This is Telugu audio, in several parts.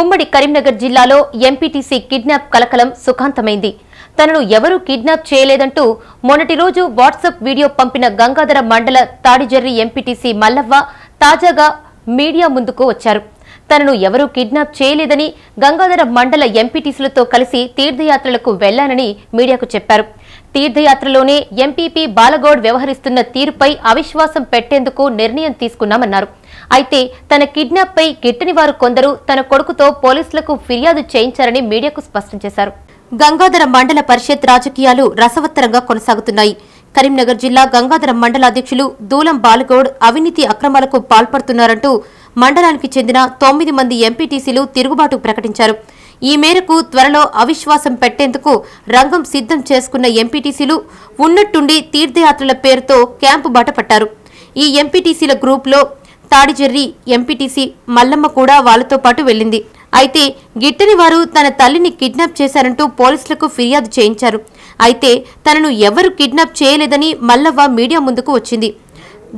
ఉమ్మడి కరీంనగర్ జిల్లాలో ఎంపీటీసీ కిడ్నాప్ కలకలం సుఖాంతమైంది. తనను ఎవరూ కిడ్నాప్ చేయలేదంటూ మొన్నటి రోజు వాట్సాప్ వీడియో పంపిన గంగాధర మండల తాడిజర్రి ఎంపీటీసీ మల్లవ్వ తాజాగా మీడియా ముందుకు వచ్చారు. తనను ఎవరూ కిడ్నాప్ చేయలేదని గంగాధర మండల ఎంపీటీసీలతో కలిసి తీర్థయాత్రలకు వెళ్ళానని మీడియాకు చెప్పారు. తీర్థయాత్రలోనే ఎంపీపీ బాలగౌడ్ వ్యవహరిస్తున్న తీరుపై అవిశ్వాసం పెట్టేందుకు నిర్ణయం తీసుకున్నామన్నారు. అయితే తన కిడ్నాప్ పై గిట్టని వారు కొందరు తన కొడుకుతో పోలీసులకు ఫిర్యాదు చేయించారని మీడియాకు స్పష్టం చేశారు. గంగాధర మండల పరిషత్ రాజకీయాలు రసవత్తరంగా కొనసాగుతున్నాయి. కరీంనగర్ జిల్లా గంగాధర మండల అధ్యక్షులు దూలం బాలగౌడ్ అవినీతి అక్రమాలకు పాల్పడుతున్నారంటూ మండలానికి చెందిన తొమ్మిది మంది ఎంపీటీసీలు తిరుగుబాటు ప్రకటించారు. ఈ మేరకు త్వరలో అవిశ్వాసం పెట్టేందుకు రంగం సిద్ధం చేసుకున్న ఎంపీటీసీలు ఉన్నట్టుండి తీర్థయాత్రల పేరుతో క్యాంపు బాట పట్టారు ఈ ఎంపీటీసీల గ్రూప్లో తాడిజెర్రి ఎంపీటీసీ మల్లమ్మ కూడా వాళ్ళతో పాటు వెళ్ళింది. అయితే గిట్టని వారు తన తల్లిని కిడ్నాప్ చేశారంటూ పోలీసులకు ఫిర్యాదు చేయించారు. అయితే తనను ఎవరు కిడ్నాప్ చేయలేదని మల్లవ్వ మీడియా ముందుకు వచ్చింది.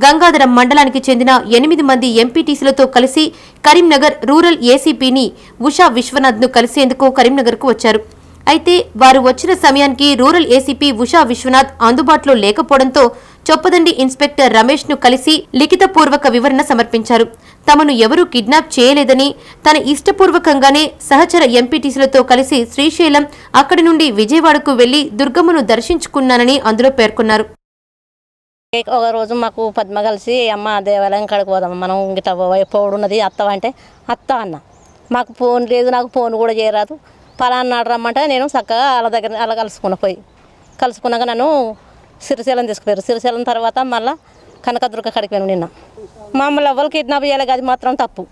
గంగాధరం మండలానికి చెందిన ఎనిమిది మంది ఎంపీటీసీలతో కలిసి కరీంనగర్ రూరల్ ఏసీపీని ఉషా విశ్వనాథ్ను కలిసేందుకు కరీంనగర్కు వచ్చారు. అయితే వారు వచ్చిన సమయానికి రూరల్ ఏసీపీ ఉషా విశ్వనాథ్ అందుబాటులో లేకపోవడంతో చొప్పదండి ఇన్స్పెక్టర్ రమేష్ను కలిసి లిఖితపూర్వక వివరణ సమర్పించారు. తమను ఎవరూ కిడ్నాప్ చేయలేదని తన ఇష్టపూర్వకంగానే సహచర ఎంపీటీసీలతో కలిసి శ్రీశైలం అక్కడి నుండి విజయవాడకు వెళ్ళి దుర్గమ్మను దర్శించుకున్నానని అందులో పేర్కొన్నారు. ఒక రోజు మాకు పద్మ కలిసి అమ్మ దేవాలయం కాడికి పోదాం. మనం గిట్ట పోడున్నది అత్త అంటే అత్త అన్న మాకు ఫోన్ లేదు నాకు ఫోన్ కూడా చేయరాదు. పలానా రమ్మంటే నేను చక్కగా వాళ్ళ దగ్గర అలా కలుసుకున్న పోయి. కలుసుకున్నాక నన్ను సిరిశైలం తీసుకుపోయారు. సిరిశైలం తర్వాత మళ్ళా కనకదుర్గ కాడికి పోయాను నిన్న. మమ్మల్ని ఎవరు కిడ్నాప్ చేయాలి అది మాత్రం తప్పు.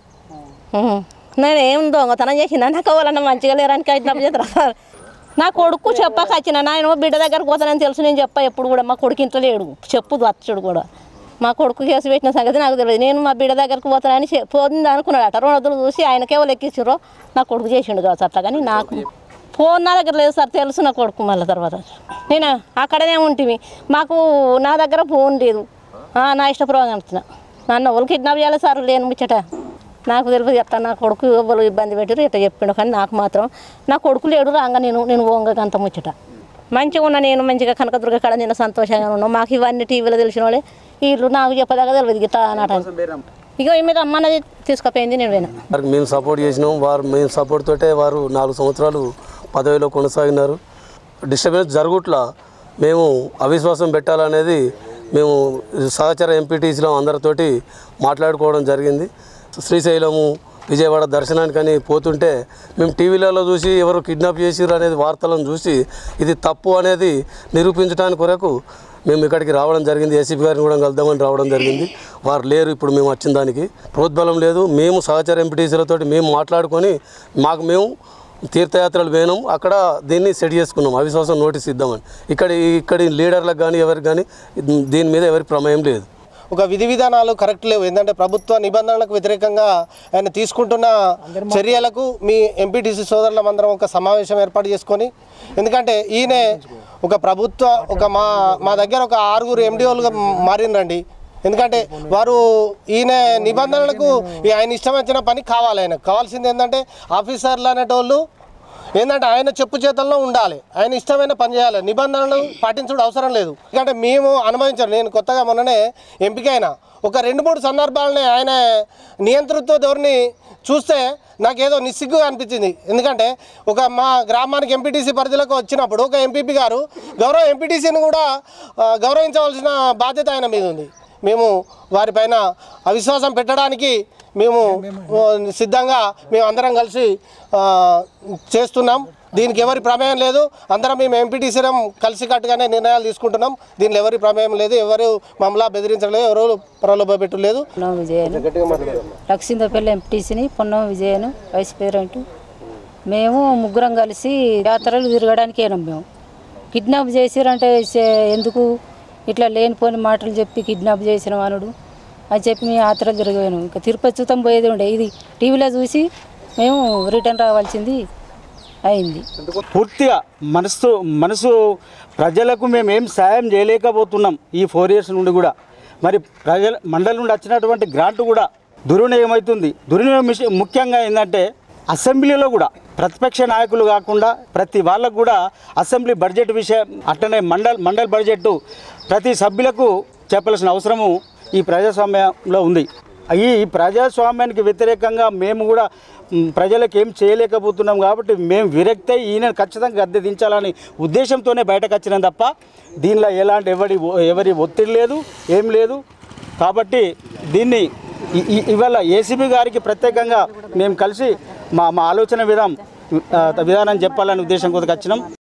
నేను ఏం దొంగతనం చేసిన నాకు ఎవరన్నా మంచిగా లేరని కిడ్నాప్ చేస్తారు నా కొడుకు చెప్పక వచ్చిన నాయన బిడ్డ దగ్గరకు పోతానని తెలుసు నేను చెప్పా ఎప్పుడు కూడా. మా కొడుకు ఇంట్లో లేడు. చెప్పు అచ్చుడు కూడా. మా కొడుకు కేసు పెట్టిన సంగతి నాకు తెలియదు. నేను మా బిడ్డ దగ్గరకు పోతానని పోతుంది అనుకున్నాడట. రెండు వద్దులు చూసి ఆయనకే లెక్కించారు నా కొడుకు చేసిండు కావచ్చు అట్లా కానీ నాకు ఫోన్ నా దగ్గర లేదు సార్ తెలుసు నా కొడుకు మళ్ళీ తర్వాత. నేను? అక్కడనే ఉంటుంది మాకు నా దగ్గర ఫోన్ లేదు. నా ఇష్టపూర్వకంగా అంటున్నా. నన్ను ఎవరు కిడ్నాప్ చేయాలి సార్ లేను ముచ్చట. నాకు తెలియదు ఎట్లా నా కొడుకు ఎవరు ఇబ్బంది పెట్టారు ఇట్లా చెప్పిండు కానీ నాకు మాత్రం నా కొడుకు లేడు రాగా నేను నేను ఓంగ అంత ముచ్చట. మంచిగా ఉన్నా నేను మంచిగా కనకదుర్గ కాడ నేను సంతోషంగా ఉన్నాను మాకు ఇవన్నీ టీవీలో తెలిసిన వాళ్ళే. వీళ్ళు నాకు చెప్పదాకా తెలియదు గిట్లా అన్నట్టు ఇక ఈ మీద అమ్మన్నది తీసుకుపోయింది నేను పోయినా. వారికి మేము సపోర్ట్ చేసినాం. వారు మేము సపోర్ట్ తోటే వారు నాలుగు సంవత్సరాలు పదవిలో కొనసాగినారు. డిస్టర్బెన్స్ జరుగుట్లా మేము అవిశ్వాసం పెట్టాలనేది మేము సహచర ఎంపీటీసీలో అందరితోటి మాట్లాడుకోవడం జరిగింది. శ్రీశైలము విజయవాడ దర్శనానికని పోతుంటే మేము టీవీలలో చూసి ఎవరు కిడ్నాప్ చేసిర్రు అనేది వార్తలను చూసి ఇది తప్పు అనేది నిరూపించడానికి కొరకు మేము ఇక్కడికి రావడం జరిగింది. ఏసీపీ గారిని కూడా కలుద్దామని రావడం జరిగింది. వారు లేరు ఇప్పుడు మేము వచ్చిన దానికి. ప్రోద్బలం లేదు. మేము సహచర ఎంపీటీసీలతో మేము మాట్లాడుకొని మాకు మేము తీర్థయాత్రలు పోయినాం. అక్కడ దీన్ని సెట్ చేసుకున్నాం. అవిశ్వాసం నోటీస్ ఇద్దామని. ఇక్కడ ఇక్కడి లీడర్లకు కానీ ఎవరికి కానీ దీని మీద ఎవరి ప్రమేయం లేదు. ఒక విధి విధానాలు కరెక్ట్ లేవు. ఏంటంటే ప్రభుత్వ నిబంధనలకు వ్యతిరేకంగా ఆయన తీసుకుంటున్న చర్యలకు మీ ఎంపీటీసీ సోదరులమందరం ఒక సమావేశం ఏర్పాటు చేసుకొని ఎందుకంటే ఈయన ఒక ప్రభుత్వ ఒక మా మా దగ్గర ఒక ఆరుగురు ఎండిఓలుగా మారినరండి ఎందుకంటే వారు ఈయన నిబంధనలకు ఆయన ఇష్టం వచ్చిన పని కావాలి ఆయన కావాల్సింది ఏంటంటే ఆఫీసర్లు అనేటోళ్ళు ఏంటంటే ఆయన చెప్పు చేతల్లో ఉండాలి. ఆయన ఇష్టమైన పని చేయాలి. నిబంధనలు పాటించడం అవసరం లేదు. ఎందుకంటే మేము అనుభవించాం నేను కొత్తగా మొన్ననే ఎంపిక అయినా. ఒక రెండు మూడు సందర్భాలని ఆయన నియంతృత్వ ధోరణి చూస్తే నాకేదో నిస్సిగ్గుగా అనిపించింది. ఎందుకంటే ఒక మా గ్రామానికి ఎంపీటీసీ పరిధిలోకి వచ్చినప్పుడు ఒక ఎంపీపీ గారు గౌరవ ఎంపీటీసీని కూడా గౌరవించవలసిన బాధ్యత ఆయన మీద ఉంది. మేము వారిపైన అవిశ్వాసం పెట్టడానికి మేము సిద్ధంగా మేము అందరం కలిసి చేస్తున్నాం. దీనికి ఎవరి ప్రమేయం లేదు. అందరం మేము ఎంపీటీసీలం కలిసి కట్టుగానే నిర్ణయాలు తీసుకుంటున్నాం. దీనిలో ఎవరి ప్రమేయం లేదు. ఎవరు మమ్మల్ని బెదిరించలేదు. ఎవరు ప్రలోభ లేదు పొన్నం విజయను. లక్ష్మీదపల్లి ఎంపీటీసీని పొన్నం విజయను వైస్ పేరెంట్ మేము ముగ్గురం కలిసి యాత్రలు తిరగడానికి వెళ్ళాం మేము. కిడ్నాప్ చేసిరంటే ఎందుకు? ఇట్లా లేనిపోని మాటలు చెప్పి కిడ్నాప్ చేసిన వానుడు అని చెప్పి మేము ఆత్రలు తిరిగాను ఇంకా తిరుపతి చూతం పోయేది ఉండే. ఇది టీవీలో చూసి మేము రిటర్న్ రావాల్సింది అయింది. పూర్తిగా మనసు మనసు ప్రజలకు మేము ఏం సాయం చేయలేకపోతున్నాం ఈ ఫోర్ ఇయర్స్ నుండి కూడా. మరి ప్రజల మండలి నుండి వచ్చినటువంటి గ్రాంట్ కూడా దుర్వినియోగం అవుతుంది. దుర్వినియోగం ముఖ్యంగా ఏంటంటే అసెంబ్లీలో కూడా ప్రతిపక్ష నాయకులు కాకుండా ప్రతి వాళ్ళకు కూడా అసెంబ్లీ బడ్జెట్ విషయం అట్లనే మండల్ మండల్ బడ్జెట్ ప్రతి సభ్యులకు చెప్పాల్సిన అవసరము ఈ ప్రజాస్వామ్యంలో ఉంది. ఈ ప్రజాస్వామ్యానికి వ్యతిరేకంగా మేము కూడా ప్రజలకు ఏం చేయలేకపోతున్నాం కాబట్టి మేము విరక్తి ఈయన ఖచ్చితంగా గద్దె దించాలని ఉద్దేశంతోనే బయటకు వచ్చినాం తప్ప దీనిలో ఎలాంటి ఎవరి ఎవరి ఒత్తిడి లేదు ఏం లేదు. కాబట్టి దీన్ని ఇవాళ ఏసీబీ గారికి ప్రత్యేకంగా మేము కలిసి మా మా ఆలోచన విధానం విధానం చెప్పాలనే ఉద్దేశం కొద్దిగా వచ్చినాం.